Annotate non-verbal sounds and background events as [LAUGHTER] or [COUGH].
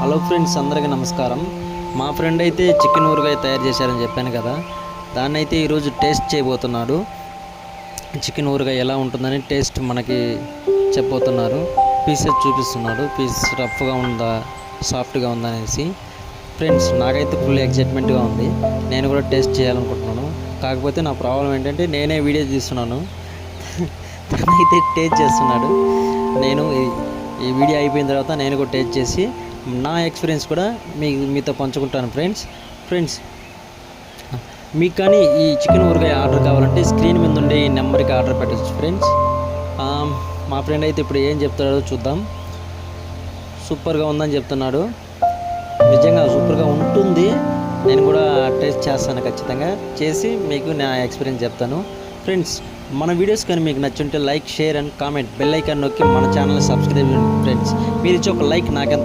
Hello friends అందరికీ నమస్కారం. మా ఫ్రెండ్ అయితే చికెన్ ఊరగాయ తయారు చేశారని చెప్పాను కదా. దాన్ని అయితే ఈరోజు టేస్ట్ చేయబోతున్నాడు. చికెన్ ఊరగాయ ఎలా ఉంటుందని టేస్ట్ మనకి చెప్పబోతున్నారు. పీసెస్ చూపిస్తున్నాడు. పీస్ రఫ్గా ఉందా సాఫ్ట్గా ఉందా అనేసి. ఫ్రెండ్స్ నాకైతే ఫుల్ ఎగ్జైట్మెంట్గా ఉంది. నేను కూడా టేస్ట్ చేయాలనుకుంటున్నాను. కాకపోతే నా ప్రాబ్లం ఏంటంటే నేనే వీడియో తీస్తున్నాను. [LAUGHS] తనైతే టేస్ట్ చేస్తున్నాడు. నేను ఈ- ఈ వీడియో అయిపోయిన తర్వాత నేను కూడా టేస్ట్ చేసి నా ఎక్స్పీరియన్స్ కూడా మీ మీతో పంచుకుంటాను ఫ్రెండ్స్. ఫ్రెండ్స్ మీకు కానీ ఈ చికెన్ ఊరగాయ ఆర్డర్ కావాలంటే స్క్రీన్ మీద ఉండే ఈ నెంబర్కి ఆర్డర్ పెట్టచ్చు ఫ్రెండ్స్. మా ఫ్రెండ్ అయితే ఇప్పుడు ఏం చెప్తాడో చూద్దాం. సూపర్గా ఉందని చెప్తున్నాడు. నిజంగా సూపర్గా ఉంటుంది. నేను కూడా టేస్ట్ చేస్తాను ఖచ్చితంగా. చేసి మీకు నా ఎక్స్పీరియన్స్ చెప్తాను. ఫ్రెండ్స్ మన వీడియోస్ కానీ మీకు నచ్చుంటే like share and comment. Bell icon నొక్కి మన ఛానల్ సబ్స్క్రైబ్ చేయండి ఫ్రెండ్స్. మీరు ఇచ్చే ఒక లైక్ నాకెంత